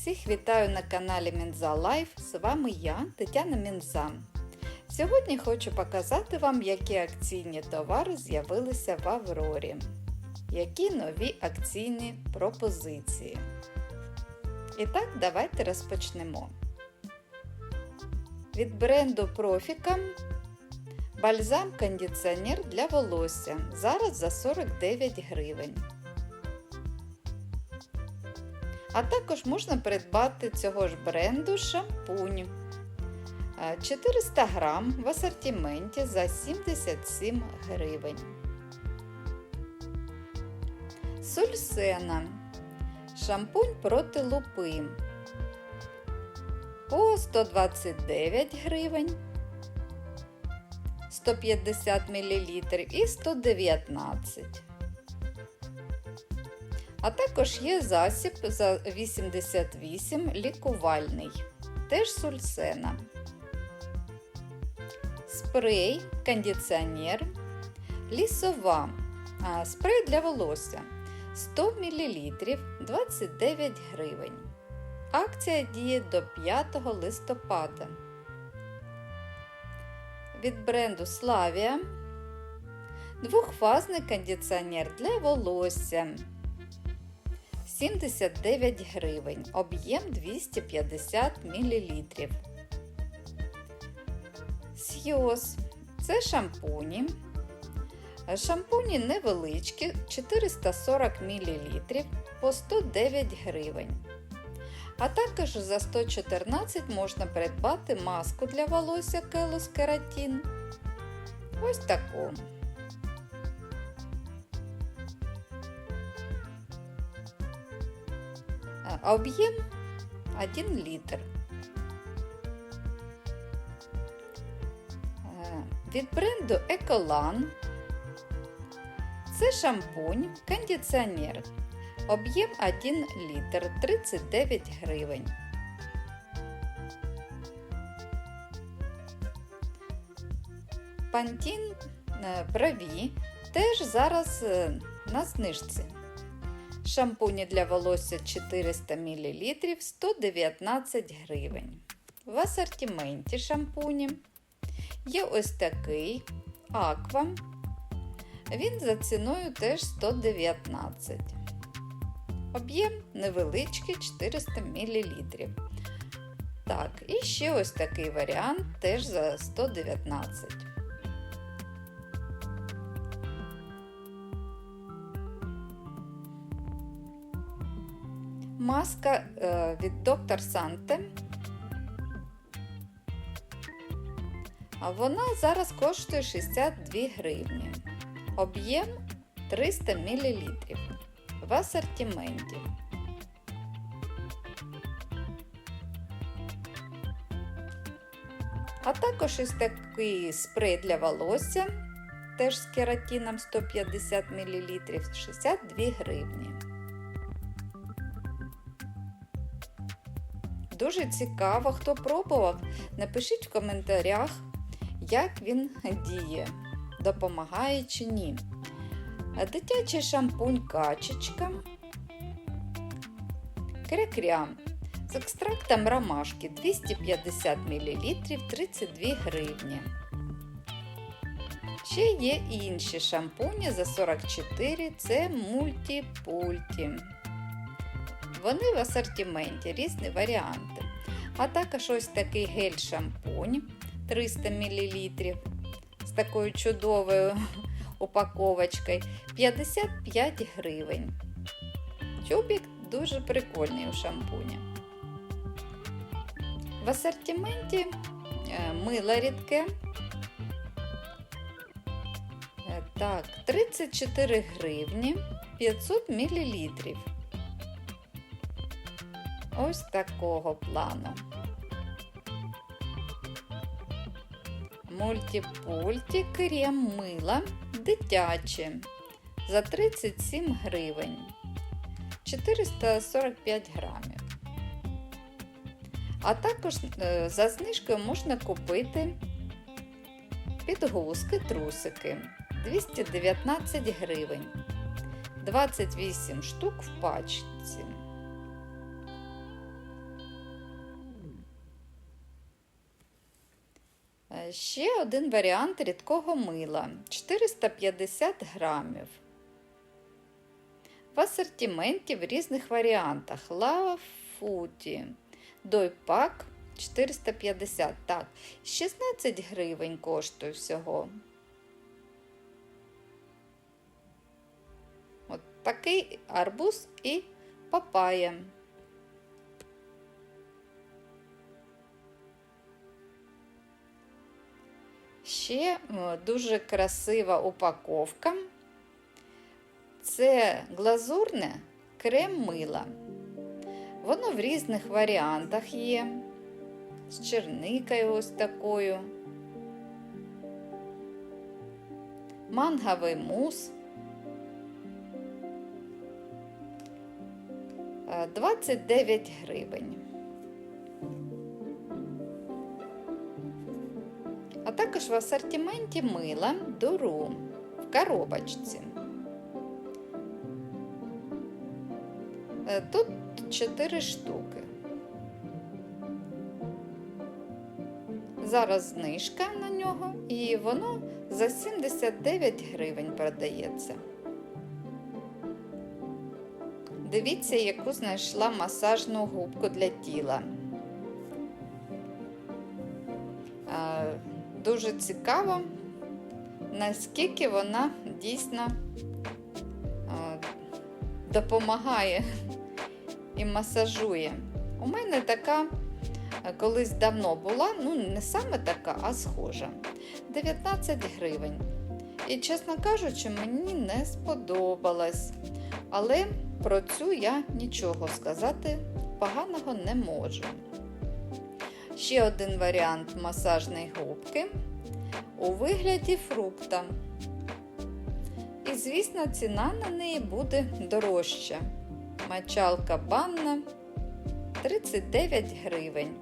Всіх вітаю на каналі Мінза Лайф. З вами я, Тетяна Мінза. Сьогодні хочу показати вам, які акційні товари з'явилися в Аврорі. Які нові акційні пропозиції. І так, давайте розпочнемо. Від бренду Профіка бальзам кондиціонер для волосся. Зараз за 49 гривень. А також можна придбати цього ж бренду шампунь 400 грам в асортименті за 77 гривень. Сульсена. Шампунь проти лупи по 129 гривень, 150 мл і 119 а також є засіб за 88 лікувальний, теж сульсена. Спрей, кондиціонер, лісова. Спрей для волосся 100 мл 29 гривень. Акція діє до 5 листопада. Від бренду Slavia двохфазний кондиціонер для волосся 79 гривень, об'єм 250 мл. Сйоз це шампуні. Шампуні невеличкі 440 мл по 109 гривень. А також за 114 можна придбати маску для волосся Келос Кератін. Ось таку. Объем 1 літр. Від бренду Ecolan це шампунь, кондиціонер. Об'єм 1 літр 39 гривень. Пантін праві теж зараз на знижці. Шампуні для волосся 400 мл 119 гривень. В асортименті шампуні є ось такий аква. Він за ціною теж 119. Об'єм невеличкий 400 мл. Так, і ще ось такий варіант теж за 119. Маска е, від Доктор Санте. А вона зараз коштує 62 гривні. Об'єм 300 мл в асортименті. А також ось такий спрей для волосся, теж з кератином 150 мл 62 гривні. Дуже цікаво, хто пробував. Напишіть в коментарях, як він діє, допомагає чи ні. Дитячий шампунь качечка, кря-кря з екстрактом ромашки 250 мл 32 гривні. Ще є інші шампуні за 44 це мультипульті. Вони в асортименті різні варіанти. А також ось такий гель-шампунь 300 мл з такою чудовою упаковочкою 55 гривень. Тюбік дуже прикольний у шампуні. В асортименті е, мило рідке. Е, так, 34 гривні 500 мл ось такого плану. Мультипульті крем мила дитяче за 37 гривень 445 грамів. А також е, за знижкою можна купити підгузки, трусики 219 гривень, 28 штук в пачці. Ще один варіант рідкого мила 450 грамів. В асортименті в різних варіантах. Лафуті. Дойпак 450. Так, 16 гривень коштує всього. От такий арбуз і папая. Ще е, дуже красива упаковка. Це глазурне крем мила. Воно в різних варіантах є. З черникою ось такою. Манговий мус. Е, 29 гривень. А також в асортименті мила дуру в коробочці. Е, Тут 4 штуки. Зараз знижка на нього, і воно за 79 гривень продається. Дивіться, яку знайшла масажну губку для тіла. Дуже цікаво, наскільки вона дійсно допомагає і масажує. У мене така е, колись давно була, ну не саме така, а схожа. 19 гривень. І, чесно кажучи, мені не сподобалась. Але про цю я нічого сказати поганого не можу. Ще один варіант масажної губки у вигляді фрукта. І, звісно, ціна на неї буде дорожча. Мочалка банна 39 гривень.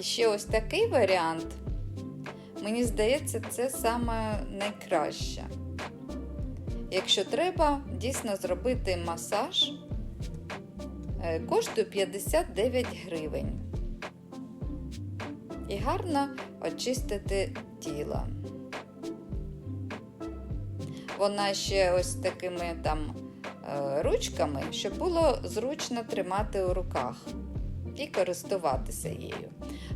І ще ось такий варіант. Мені здається, це саме найкраще. Якщо треба дійсно зробити масаж, коштує 59 гривень. І гарно очистити тіло. Вона ще ось такими там е, ручками, щоб було зручно тримати у руках і користуватися її.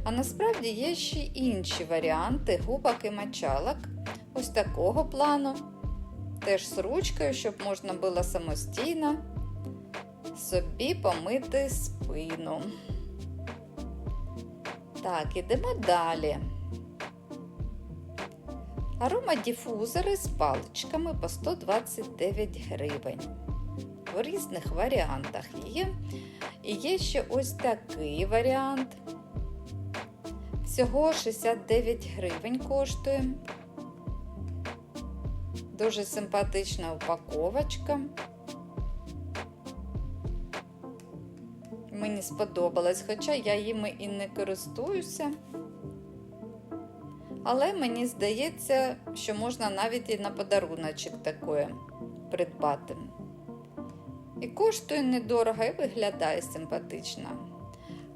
А насправді є ще інші варіанти губок і мочалок ось такого плану. Теж з ручкою, щоб можна було самостійно собі помити спину. Так, ідемо далі. Аромадіфузори з паличками по 129 гривень. В різних варіантах є. І є ще ось такий варіант. Всього 69 гривень коштує. Дуже симпатична упаковочка. Мені сподобалось, хоча я їми і не користуюся. Але мені здається, що можна навіть і на подаруночок таке придбати. І коштує недорого, і виглядає симпатично.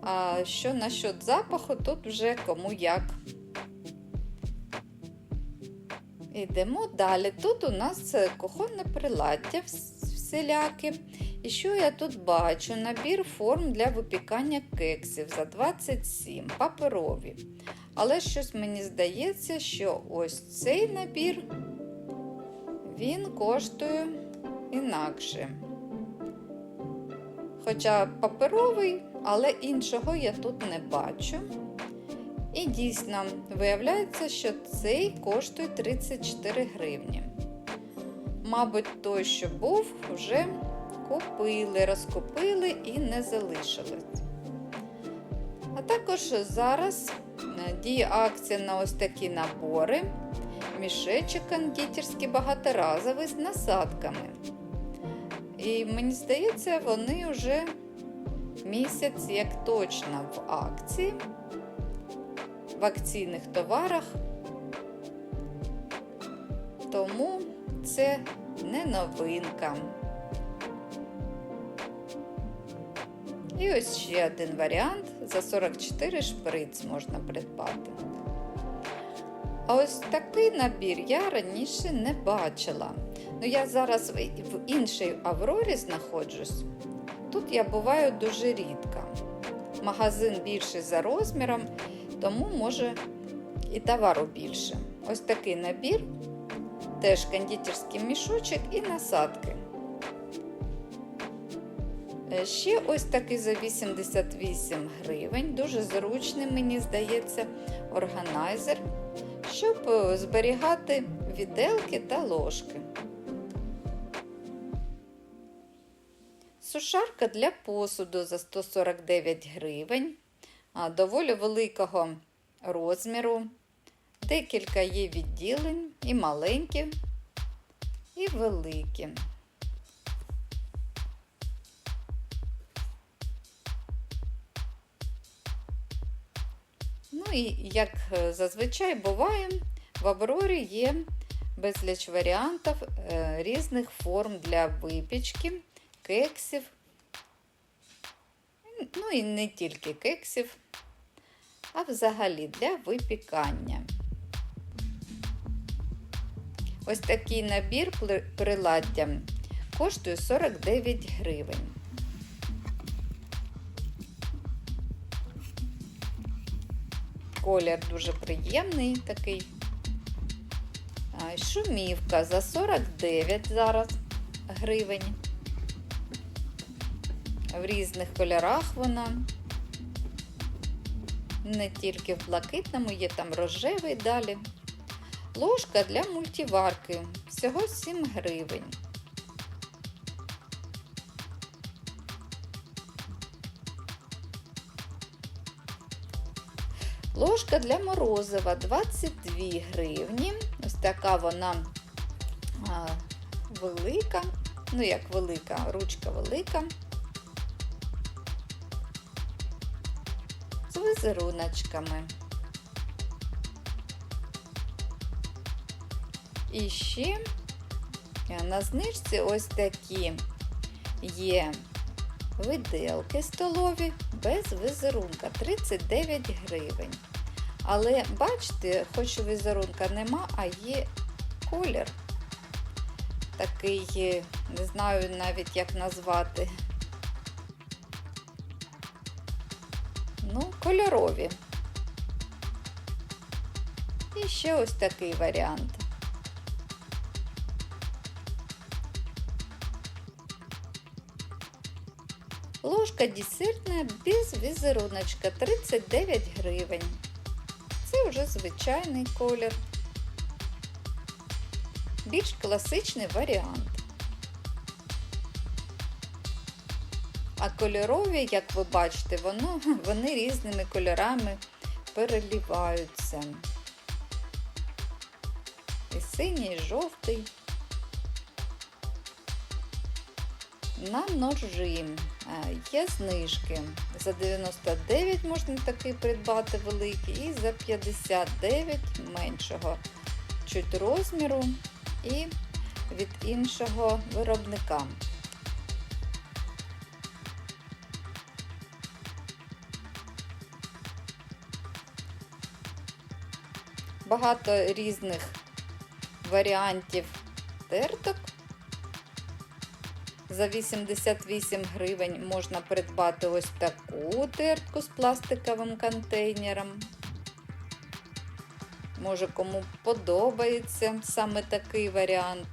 А що насчет запаху, тут вже кому як. Йдемо далі. Тут у нас кухонне приладдя всіляке. І що я тут бачу? Набір форм для випікання кексів за 27 паперові. Але щось мені здається, що ось цей набір він коштує інакше. Хоча паперовий, але іншого я тут не бачу. І дійсно, виявляється, що цей коштує 34 гривні. Мабуть, той, що був, вже купили, розкупили і не залишилось. А також зараз діє акція на ось такі набори. Мішечок кондитерський багаторазовий з насадками. І мені здається, вони вже місяць як точно в акції, в акційних товарах. Тому це не новинка. І ось ще один варіант за 44 шприц можна придбати. А ось такий набір я раніше не бачила. Ну, я зараз в іншій Аврорі знаходжусь. Тут я буваю дуже рідко. Магазин більший за розміром, тому може і товару більше. Ось такий набір, теж кондитерський мішочок і насадки. Е, Ще ось такий за 88 гривень. Дуже зручний, мені здається, органайзер, щоб е, зберігати віделки та ложки. Сушарка для посуду за 149 гривень, доволі великого розміру. Декілька є відділень, і маленькі, і великі. Ну і як е, зазвичай буває, в Аврорі є безліч варіантів е, різних форм для випічки, кексів. Ну і не тільки кексів, а взагалі для випікання. Ось такий набір приладдя коштує 49 гривень. Колір дуже приємний такий. Шумівка за 49 зараз гривень. В різних кольорах вона. Не тільки в блакитному, є там рожевий далі. Ложка для мультиварки. Всього 7 гривень. Ложка для морозива 22 гривні. Ось така вона велика. Ну, як велика, ручка велика. З візеруночками. І ще е, на знижці ось такі є виделки столові без візерунка 39 гривень. Але бачите, хоч візерунка нема, а є колір. Такий, не знаю навіть як назвати. Ну, кольорові. І ще ось такий варіант. Ложка десертна без візеруночка 39 гривень. Це вже звичайний колір. Більш класичний варіант. А кольорові, як ви бачите, воно, вони різними кольорами переліваються. І синій, і жовтий. На ножі є знижки. За 99 можна такий придбати великий, і за 59 меншого чуть розміру і від іншого виробника. Багато різних варіантів терток. За 88 гривень можна придбати ось таку тертку з пластиковим контейнером. Може, кому подобається саме такий варіант.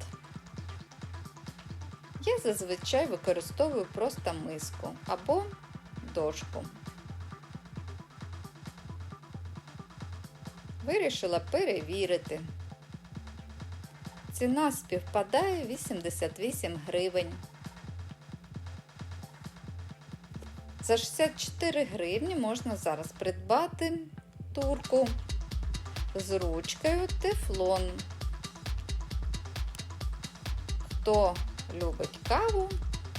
Я зазвичай використовую просто миску або дошку. Вирішила перевірити. Ціна співпадає 88 гривень. За 64 гривні можна зараз придбати турку з ручкою тефлон. Хто любить каву,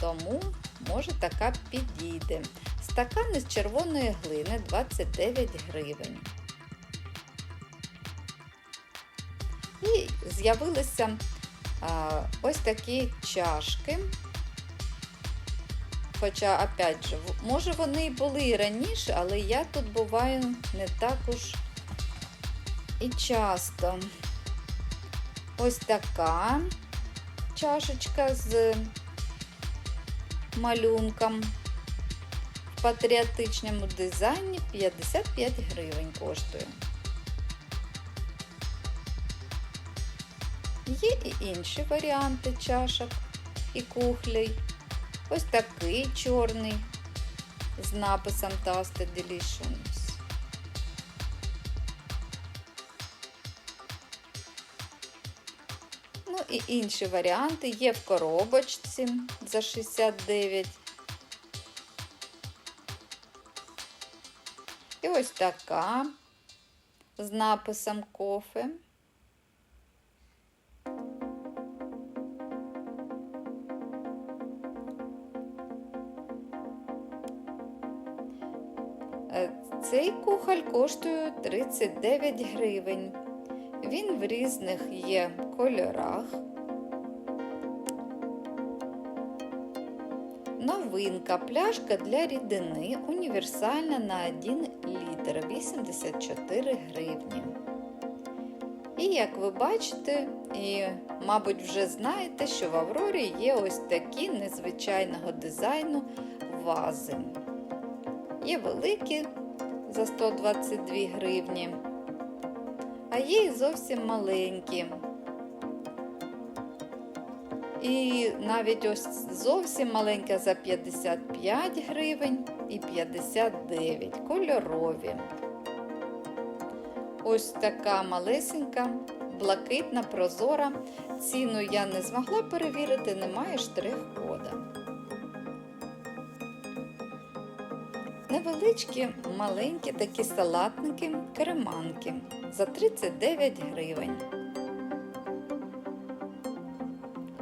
тому може така підійде. Стакан із червоної глини 29 гривень. І з'явилися ось такі чашки Хоча, опять же, може вони і були і раніше, але я тут буваю не так уж і часто. Ось така чашечка з малюнком в патріотичному дизайні 55 гривень коштує. Є і інші варіанти чашок і кухлей. Ось такий чорний з написом Tasty Delicious. Ну і інші варіанти є в коробочці за 69. І ось така з написом кофе. Кухоль коштує 39 гривень. Він в різних є кольорах. Новинка пляшка для рідини універсальна на 1 літр 84 гривні. І як ви бачите, і, мабуть, вже знаєте, що в Аврорі є ось такі незвичайного дизайну вази. Є великі за 122 гривні, а є і зовсім маленькі. І навіть ось зовсім маленька за 55 гривень і 59 кольорові. Ось така малесенька, блакитна, прозора. Ціну я не змогла перевірити, немає штрих-кода. Невеличкі, маленькі такі салатники, кереманки за 39 гривень.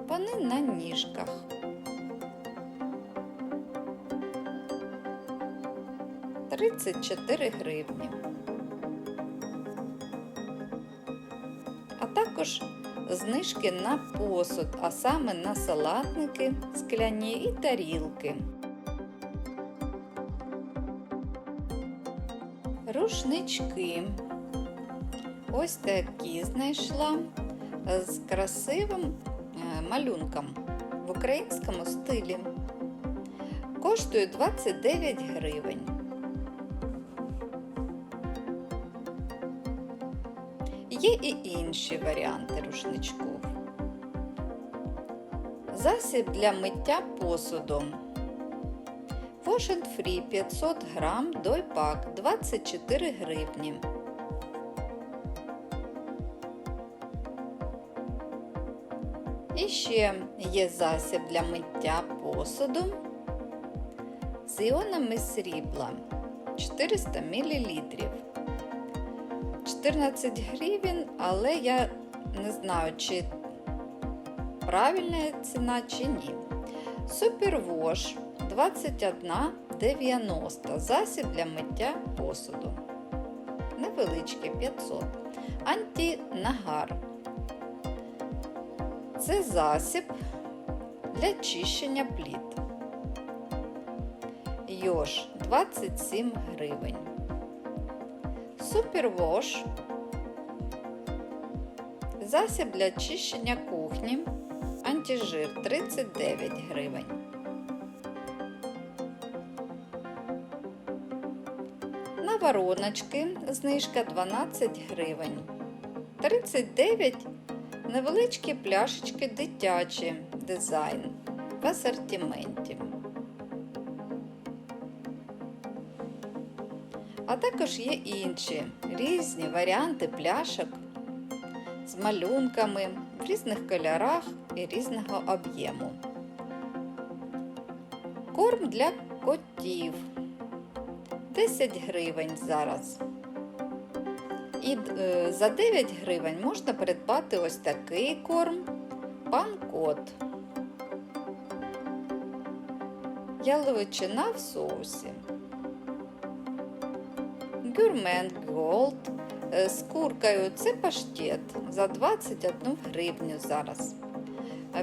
Вони на ніжках. Тридцять чотири гривні. А також знижки на посуд, а саме на салатники, скляні і тарілки. Рушнички. Ось такі знайшла з красивим е, малюнком в українському стилі. Коштує 29 гривень. Є і інші варіанти рушничків. Засіб для миття посуду. And Free 500 грам дойпак 24 гривні. І ще є засіб для миття посуду з іонами срібла 400 мл. 14 гривень, але я не знаю, чи правильна ціна, чи ні. Супервош 21,90 засіб для миття посуду. Невеличкий 500. Антинагар. Це засіб для чищення пліт. Йош 27 гривень. Супервош. Засіб для чищення кухні. Антижир 39 гривень. Вороночки знижка 12 гривень. 39 невеличкі пляшечки дитячі дизайн в асортименті. А також є інші різні варіанти пляшок з малюнками в різних кольорах і різного об'єму. Корм для котів 10 гривень зараз. І е, за 9 гривень можна придбати ось такий корм пан кот. Яловичина в соусі. Гюрмен Голд з куркою це паштет за 21 гривню зараз.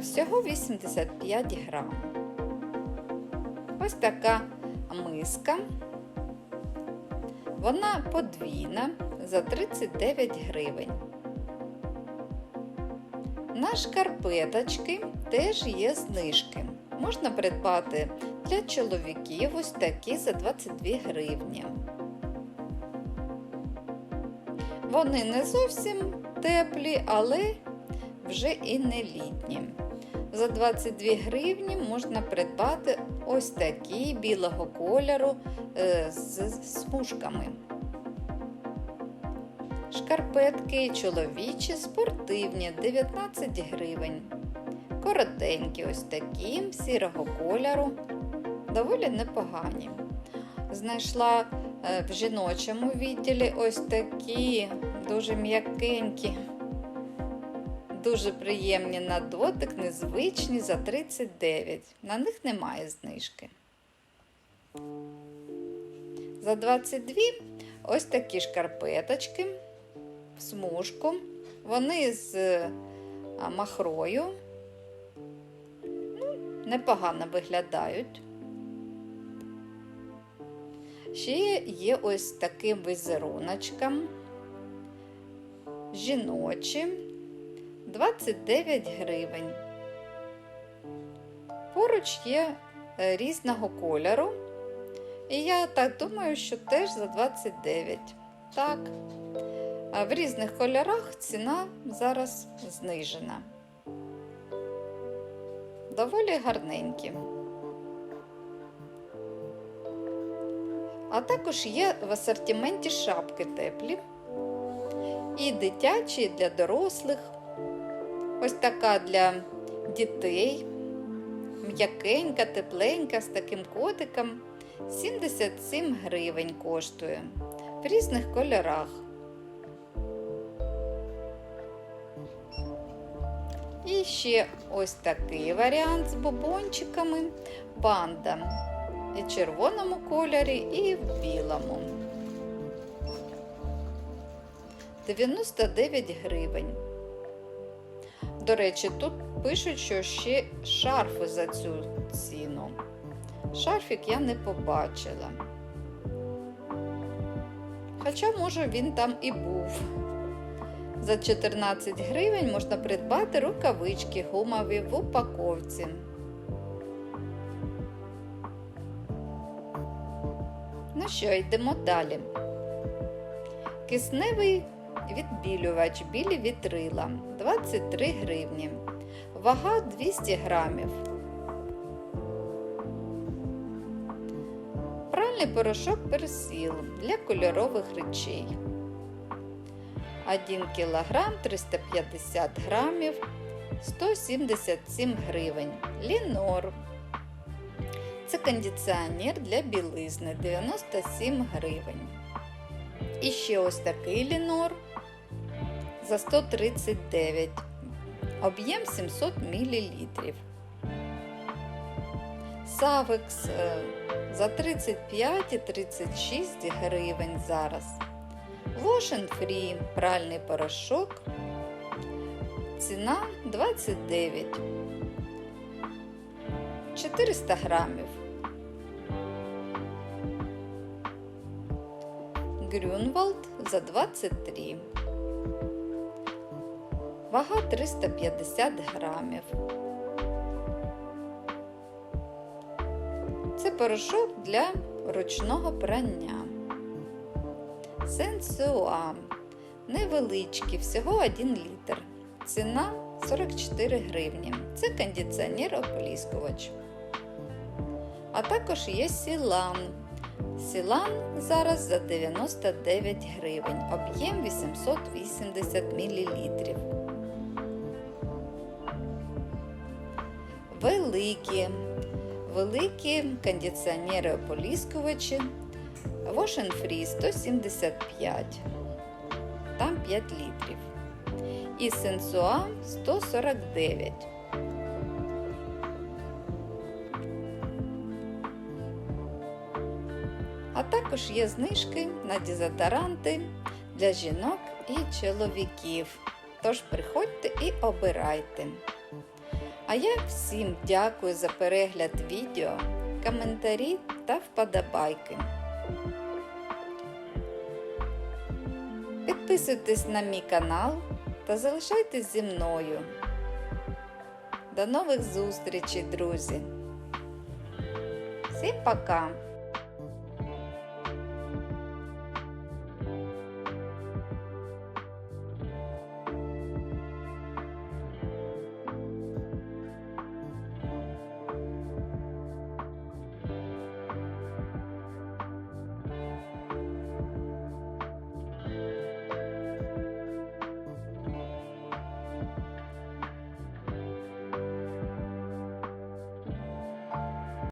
Всього 85 грам. Ось така миска. Вона подвійна за 39 гривень. На шкарпеточки теж є знижки. Можна придбати для чоловіків ось такі за 22 гривні. Вони не зовсім теплі, але вже і не літні. За 22 гривні можна придбати ось такі білого кольору е, з смужками. Шкарпетки чоловічі спортивні 19 гривень. Коротенькі ось такі, сірого кольору, доволі непогані. Знайшла е, в жіночому відділі ось такі дуже м'якенькі, дуже приємні на дотик, незвичні за 39. На них немає знижки. За 22 ось такі шкарпеточки в смужку. Вони з е, махрою. Ну, непогано виглядають. Ще є ось таким візеруночком. Жіночі 29 гривень. Поруч є е, різного кольору. І я так думаю, що теж за 29. Так. А в різних кольорах ціна зараз знижена. Доволі гарненькі. А також є в асортименті шапки теплі. І дитячі, для дорослих. Ось така для дітей. М'якенька, тепленька, з таким котиком. 77 гривень коштує в різних кольорах. І ще ось такий варіант з бобончиками. Панда і в червоному кольорі, і в білому. 99 гривень. До речі, тут пишуть, що ще шарфи за цю ціну. Шарфік я не побачила. Хоча, може, він там і був. За 14 гривень можна придбати рукавички гумові в упаковці. Ну що, йдемо далі. Кисневий відбілювач білі вітрила 23 гривні. Вага 200 грамів. Пральний порошок персил для кольорових речей. 1 кг 350 грамів 177 гривень. Лінор. Це кондиціонер для білизни 97 гривень. І ще ось такий лінор за 139. Об'єм 700 мл. Савекс е, за 35 і 36 гривень зараз. Wash Free пральний порошок. Ціна 29. 400 грамів. Грюнвалд за 23. Вага 350 грамів. Це порошок для ручного прання. Сенсуам. Невеличкий, всього 1 літр. Ціна 44 гривні. Це кондиціонер ополіскувач. А також є Сілан. Сілан зараз за 99 гривень, об'єм 880 мл. Великі, великі кондиціонери ополіскувачі Wash Free 175, там 5 літрів. І Сенсуа 149. А також є знижки на дезодоранти для жінок і чоловіків. Тож приходьте і обирайте. А я всім дякую за перегляд відео. коментарі та вподобайки. Підписуйтесь на мій канал та залишайтесь зі мною. До нових зустрічей, друзі! Всім пока!